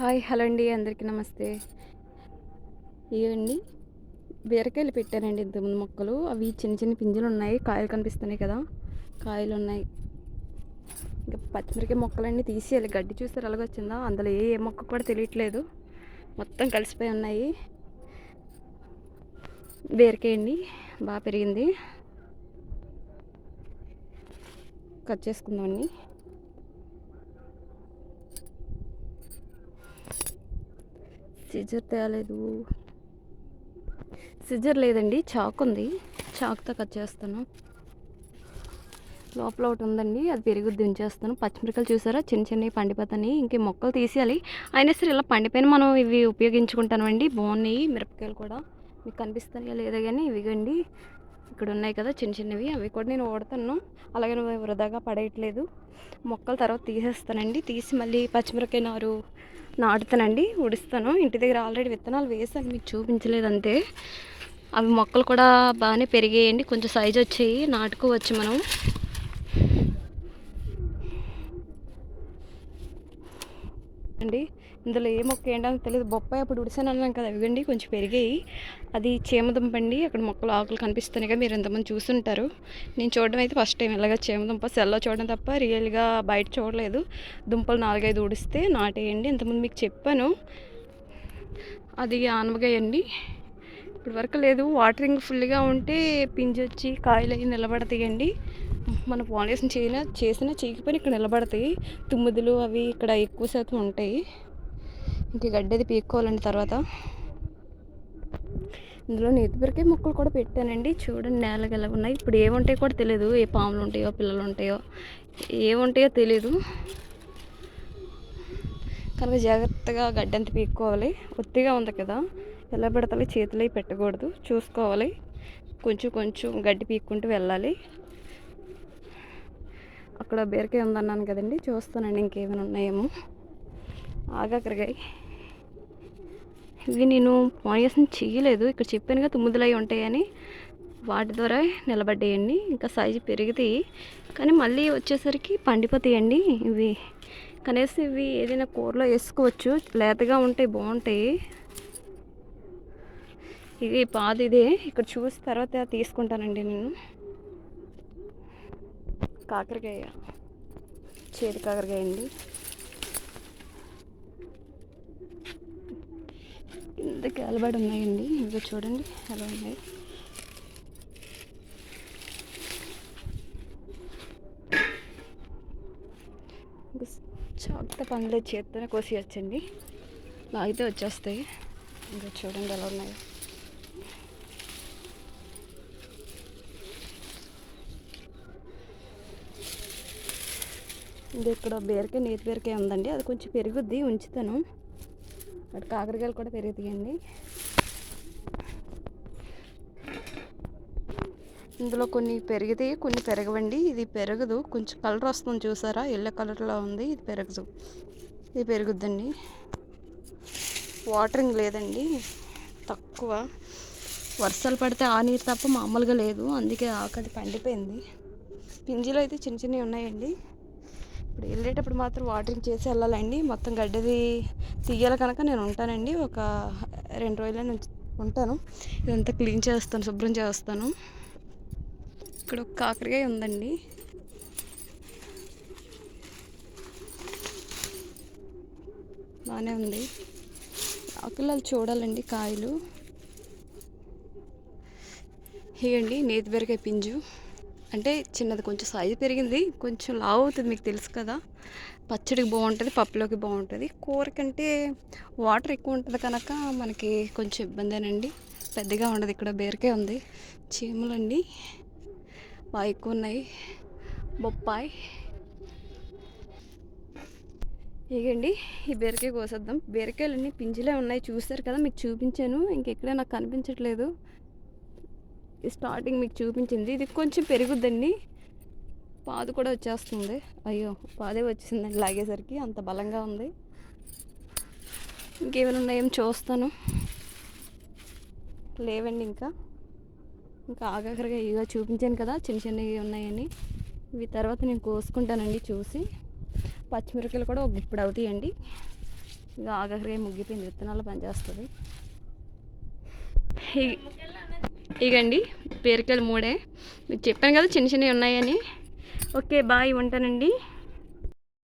Hi hello అండి. అందరికీ నమస్తే. ఇవండి బీరకాయలు పెట్టానండి ఇంతకుముందు మొక్కలు. అవి చిన్న చిన్న పింజలు ఉన్నాయి. కాయలు కనిపిస్తున్నాయి కదా. కాయలు ఉన్నాయి. ఇంకా పచ్చిమిరకాయ మొక్కలన్నీ తీసేయాలి. గడ్డి చూస్తారు అలాగొచ్చిందా అందులో ఏ ఏ మొక్క కూడా తెలియట్లేదు. మొత్తం కలిసిపోయి ఉన్నాయి. బీరకాయ అండి. బాగా పెరిగింది. కట్ చేసుకుందామండి. సిజర్ తేలేదు. సిజర్ లేదండి చాక్ ఉంది. చాక్తో కట్ చేస్తాను. లోపల ఒకటి ఉందండి అది పెరుగుద్ది ఉంచేస్తాను పచ్చిమిరపకాయలు చూసారా? చిన్న చిన్నవి పండిపోతాయి. ఇంకే మొక్కలు తీసేయాలి. అయినా సరే ఇలా పండిపోయిన మనం ఇవి ఉపయోగించుకుంటామండి. బాగున్నాయి మిరపకాయలు కూడా. మీకు కనిపిస్తాయా లేదా కానీ ఇవిగండి. ఇక్కడ ఉన్నాయి కదా చిన్న చిన్నవి అవి కూడా నేను వాడతాను. అలాగే నువ్వు వృధాగా పడేయట్లేదు. మొక్కలు తర్వాత తీసేస్తానండి. తీసి మళ్ళీ పచ్చిమిరపకాయ నారు నాటుతానండి ఉడిస్తాను. ఇంటి దగ్గర ఆల్రెడీ విత్తనాలు వేసాను మీకు చూపించలేదు అంతే అవి మొక్కలు కూడా బాగానే పెరిగాయండి. కొంచెం సైజు వచ్చాయి నాటుకోవచ్చు మనం. అండి ఇందులో ఏ మొక్క ఏంటని తెలియదు బొప్పాయి అప్పుడు ఉడిసాను అన్నాను కదా ఇవ్వండి కొంచెం పెరిగాయి. అది చేమదుంప అండి అక్కడ మొక్కలు ఆకులు కనిపిస్తున్నాయి కదా మీరు ఎంతమంది చూస్తుంటారు నేను చూడడం అయితే ఫస్ట్ టైం ఇలాగ చేమదుంప సెల్లో చూడడం తప్ప రియల్గా బయట చూడలేదు. దుంపలు నాలుగైదు ఉడిస్తే నాటేయండి. ఇంతకుముందు మీకు చెప్పాను. అది ఆనమకాయ అండి ఇప్పటి వరకు లేదు. వాటరింగ్ ఫుల్గా ఉంటే పింజొచ్చి కాయలు అవి నిలబడతాయండి. మన పాలేషన్ చేసిన చేసినా చేయకపోయినా ఇక్కడ నిలబడతాయి. తుమ్మిదులు అవి ఇక్కడ ఎక్కువ శాతం ఉంటాయి. ఇంక గడ్డది పీక్కోవాలండి తర్వాత. ఇందులో నేతిపిరకాయ మొక్కలు కూడా పెట్టానండి. చూడండి నేలకి ఎలా ఉన్నాయి. ఇప్పుడు ఏముంటాయో కూడా తెలియదు ఏ పాములు ఉంటాయో పిల్లలు ఉంటాయో ఏముంటాయో తెలీదు. కనుక జాగ్రత్తగా గడ్డంత పీక్కోవాలి. ఒత్తిగా ఉంది కదా. ఎలా పెడతాలి చేతులు అవి పెట్టకూడదు. చూసుకోవాలి. కొంచెం కొంచెం గడ్డి పీక్కుంటూ వెళ్ళాలి. అక్కడ బీరకాయ ఉందన్నాను కదండి. చూస్తానండి ఇంకేమైనా ఉన్నాయేమో. ఆగాకరకాయ ఇవి నేను పానియసం చేయలేదు. ఇక్కడ చెప్పాను కదా ఉంటాయని. వాటి ద్వారా నిలబడ్డాయండి. ఇంకా సైజు పెరుగుతాయి కానీ మళ్ళీ వచ్చేసరికి పండిపోతాయండి ఇవి. కనీసం ఇవి ఏదైనా కూరలో వేసుకోవచ్చు. లేతగా ఉంటాయి బాగుంటాయి. ఇది పాదు ఇదే. ఇక్కడ చూసి తర్వాత తీసుకుంటానండి నేను. కాకరకాయ చేతి కాకరకాయ అండి. కిందకి అలబడి ఉన్నాయండి. ఇంకా చూడండి ఎలా ఉన్నాయి. చాక్త పనులు చేత్తనే కోసి వచ్చండి లాగితే వచ్చేస్తాయి. ఇంకా చూడండి ఎలా ఉన్నాయి. ఇది ఇక్కడ బీరకాయ నీతి బీరకాయ ఉందండి. అది కొంచెం పెరుగుద్ది ఉంచుతాను. అటు కాకరకాయలు కూడా పెరుగుతాయండి. ఇందులో కొన్ని పెరుగుతాయి కొన్ని పెరగవండి. ఇది పెరగదు. కొంచెం కలర్ వస్తుంది చూసారా? ఎల్లో కలర్లో ఉంది. ఇది పెరగదు. ఇది పెరుగుద్దండి. వాటరింగ్ లేదండి. తక్కువ. వర్షాలు పడితే ఆ నీరు తప్ప మామూలుగా లేదు. అందుకే ఆకలి పండిపోయింది. పింజీలు అయితే చిన్న చిన్నవి ఉన్నాయండి. ఇప్పుడు వెళ్ళేటప్పుడు మాత్రం వాటరింగ్ చేసి వెళ్ళాలండి. మొత్తం గడ్డది తీయాలి కనుక నేను ఉంటానండి. ఒక రెండు రోజుల నుంచి ఉంటాను. ఇదంతా క్లీన్ చేస్తాను శుభ్రం చేస్తాను. ఇక్కడ ఒక కాకరకాయ ఉందండి. బాగానే ఉంది. ఆకులు చూడాలండి కాయలు. ఇవ్వండి నేతి బెరకాయ పింజు. అంటే చిన్నది కొంచెం సైజు పెరిగింది కొంచెం లావు అవుతుంది మీకు తెలుసు కదా. పచ్చడికి బాగుంటుంది పప్పులోకి బాగుంటుంది. కూరకంటే వాటర్ ఎక్కువ ఉంటుంది కనుక మనకి కొంచెం ఇబ్బందేనండి. పెద్దగా ఉండదు ఇక్కడ బీరకాయ ఉంది. చీమలండి బాగా ఎక్కువ ఉన్నాయి. బొప్పాయి. ఇగండి ఈ బీరకాయ కోసేద్దాం. బీరకాయలన్నీ పింజలే ఉన్నాయి చూస్తారు కదా మీకు చూపించాను. ఇంకెక్కడే నాకు కనిపించట్లేదు. స్టార్టింగ్ మీకు చూపించింది. ఇది కొంచెం పెరుగుద్దండి. పాదు కూడా వచ్చేస్తుంది. అయ్యో పాదే వచ్చేసిందండి లాగేసరికి. అంత బలంగా ఉంది. ఇంకేమైనా ఉన్నాయేమో చూస్తాను. లేవండి ఇంకా. ఇంకా ఆగాకరగా ఇక చూపించాను కదా చిన్న చిన్నవి ఉన్నాయని. ఇవి తర్వాత నేను కోసుకుంటానండి చూసి. పచ్చిమిరపకాయలు కూడా ఒక గుప్పుడు అవుతాయండి. ఇక ఆగాకరగా ముగ్గిపోయింది. విత్తనాలు పనిచేస్తుంది. ఇగండి పేరికలు మూడే. మీకు చెప్పాను కదా చిన్న చిన్నవి ఉన్నాయని. ఓకే బాయ్ ఉంటానండి.